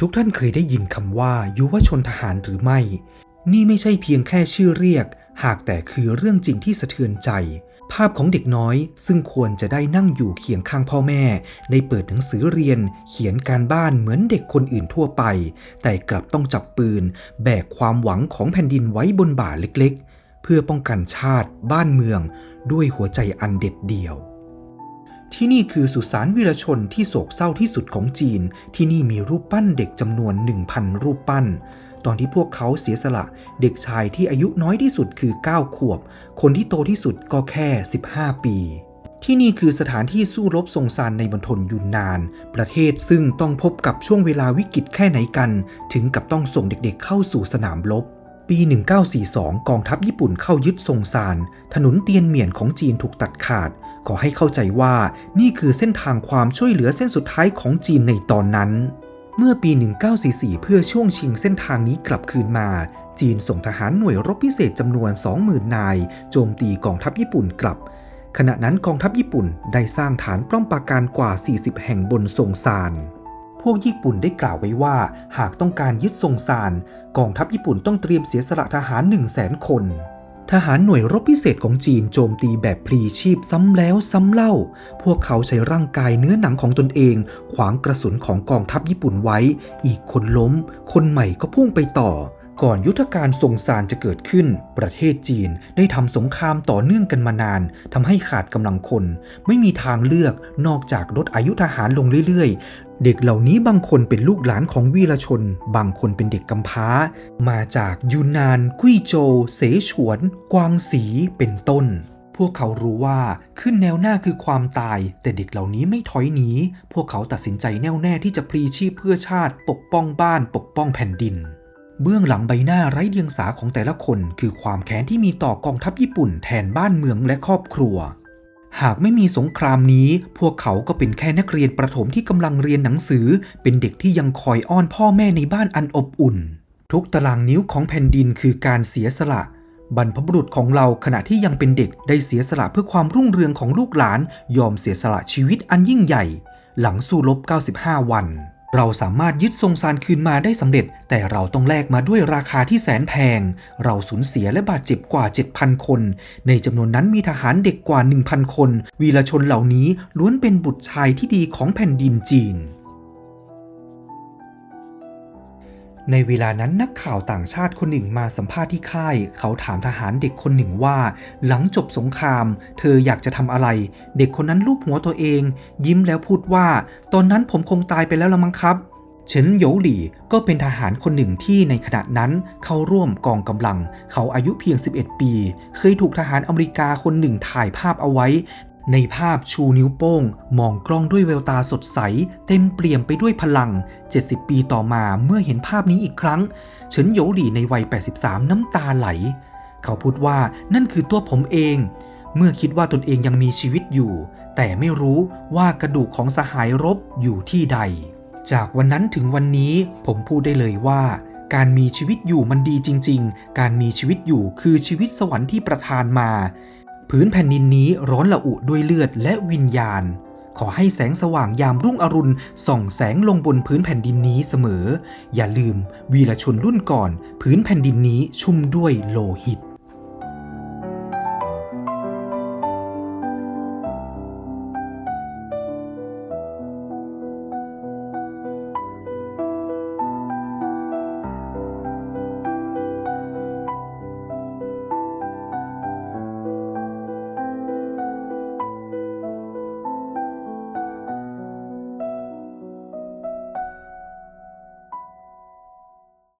ทุกท่านเคยได้ยินคำว่ายุวชนทหารหรือไม่ นี่ไม่ใช่เพียงแค่ชื่อเรียก หากแต่คือเรื่องจริงที่สะเทือนใจ ภาพของเด็กน้อยซึ่งควรจะได้นั่งอยู่เคียงข้างพ่อแม่ได้เปิดหนังสือเรียน เขียนการบ้านเหมือนเด็กคนอื่นทั่วไป แต่กลับต้องจับปืน แบกความหวังของแผ่นดินไว้บนบ่าเล็กๆ เพื่อป้องกันชาติ บ้านเมือง ด้วยหัวใจอันเด็ดเดี่ยว ที่นี่คือสุสานวีรชนที่โศกเศร้าที่สุดของจีน ที่นี่มีรูปปั้นเด็กจำนวน 1,000 รูปปั้น ตอนที่พวกเขาเสียสละ เด็กชายที่อายุน้อยที่สุดคือ 9 ขวบ คนที่โตที่สุดก็แค่ 15 ปี ที่นี่คือสถานที่สู้รบทรงซานในมณฑลยุนนาน ประเทศซึ่งต้องพบกับช่วงเวลาวิกฤตแค่ไหนกัน ถึงกับต้องส่งเด็กๆเข้าสู่สนามรบปี 1942 กองทัพญี่ปุ่นเข้ายึดซงซาน ถนนเตียนเหมียนของจีนถูกตัดขาด ขอให้เข้าใจว่านี่คือเส้นทางความช่วยเหลือเส้นสุดท้ายของจีนในตอนนั้น เมื่อปี 1944 เพื่อช่วงชิงเส้นทางนี้กลับคืนมา จีนส่งทหารหน่วยรบพิเศษจำนวน 20,000 นาย โจมตีกองทัพญี่ปุ่นกลับ ขณะนั้นกองทัพญี่ปุ่นได้สร้างฐานป้อมปราการกว่า 40 แห่งบนซงซานพวกญี่ปุ่นได้กล่าวไว้ว่า หากต้องการยึดซงซานกองทัพญี่ปุ่นต้องเตรียมเสียสละทหาร 1 0 0 0 0แสนคน ทหารหน่วยรบพิเศษของจีนโจมตีแบบพลีชีพซ้ำแล้วซ้ำเล่า พวกเขาใช้ร่างกายเนื้อหนังของตนเอง ขวางกระสุนของกองทัพญี่ปุ่นไว้ อีกคนล้ม คนใหม่ก็พุ่งไปต่อ ก่อนยุทธการทรงซานจะเกิดขึ้น ประเทศจีนได้ทำสงครามต่อเนื่องกันมานานทำให้ขาดกำลังคน ไม่มีทางเลือกนอกจากลดอายุทหารลงเรื่อยๆ เด็กเหล่านี้บางคนเป็นลูกหลานของวีรชน บางคนเป็นเด็กกำพร้า มาจากยูนาน กุ้ยโจวเสฉวน กวางสี เป็นต้น พวกเขารู้ว่าขึ้นแนวหน้าคือความตาย แต่เด็กเหล่านี้ไม่ถอยหนี พวกเขาตัดสินใจแน่วแน่ที่จะพลีชีพเพื่อชาติ ปกป้องบ้าน ปกป้องแผ่นดิน เบื้องหลังใบหน้าไร้เดียงสาของแต่ละคน คือความแค้นที่มีต่อกองทัพญี่ปุ่นแทนบ้านเมืองและครอบครัว หากไม่มีสงครามนี้ พวกเขาก็เป็นแค่นักเรียนประถมที่กำลังเรียนหนังสือ เป็นเด็กที่ยังคอยอ้อนพ่อแม่ในบ้านอันอบอุ่น ทุกตารางนิ้วของแผ่นดินคือการเสียสละ บรรพบุรุษของเราขณะที่ยังเป็นเด็กได้เสียสละเพื่อความรุ่งเรืองของลูกหลาน ยอมเสียสละชีวิตอันยิ่งใหญ่ หลังสู้รบ 95 วัน เราสามารถยึดทรงซานคืนมาได้สำเร็จ แต่เราต้องแลกมาด้วยราคาที่แสนแพง เราสูญเสียและบาดเจ็บกว่า 7,000 คน ในจำนวนนั้นมีทหารเด็กกว่า 1,000 คน วีรชนเหล่านี้ล้วนเป็นบุตรชายที่ดีของแผ่นดินจีน ในเวลานั้นนักข่าวต่างชาติคนหนึ่งมาสัมภาษณ์ที่ค่าย เขาถามทหารเด็กคนหนึ่งว่า หลังจบสงคราม เธออยากจะทำอะไร เด็กคนนั้นลูบหัวตัวเอง ยิ้มแล้วพูดว่า ตอนนั้นผมคงตายไปแล้วละมั้งครับเฉินโยหลี่ก็เป็นทหารคนหนึ่งที่ในขณะนั้นเข้าร่วมกองกำลัง เขาอายุเพียง 11 ปี เคยถูกทหารอเมริกาคนหนึ่งถ่ายภาพเอาไว้ ในภาพชูนิ้วโป้ง มองกล้องด้วยแววตาสดใส เต็มเปลี่ยมไปด้วยพลัง 70 ปีต่อมาเมื่อเห็นภาพนี้อีกครั้ง เฉินโหยหลี่ในวัย 83 น้ำตาไหล เขาพูดว่านั่นคือตัวผมเอง เมื่อคิดว่าตนเองยังมีชีวิตอยู่ แต่ไม่รู้ว่ากระดูกของสหายรบอยู่ที่ใด จากวันนั้นถึงวันนี้ผมพูดได้เลยว่าการมีชีวิตอยู่มันดีจริง ๆ การมีชีวิตอยู่คือชีวิตสวรรค์ที่ประทานมา พื้นแผ่นดินนี้ร้อนละอุด้วยเลือดและวิญญาณ ขอให้แสงสว่างยามรุ่งอรุณส่องแสงลงบนพื้นแผ่นดินนี้เสมอ อย่าลืม วีรชนรุ่นก่อน พื้นแผ่นดินนี้ชุ่มด้วยโลหิต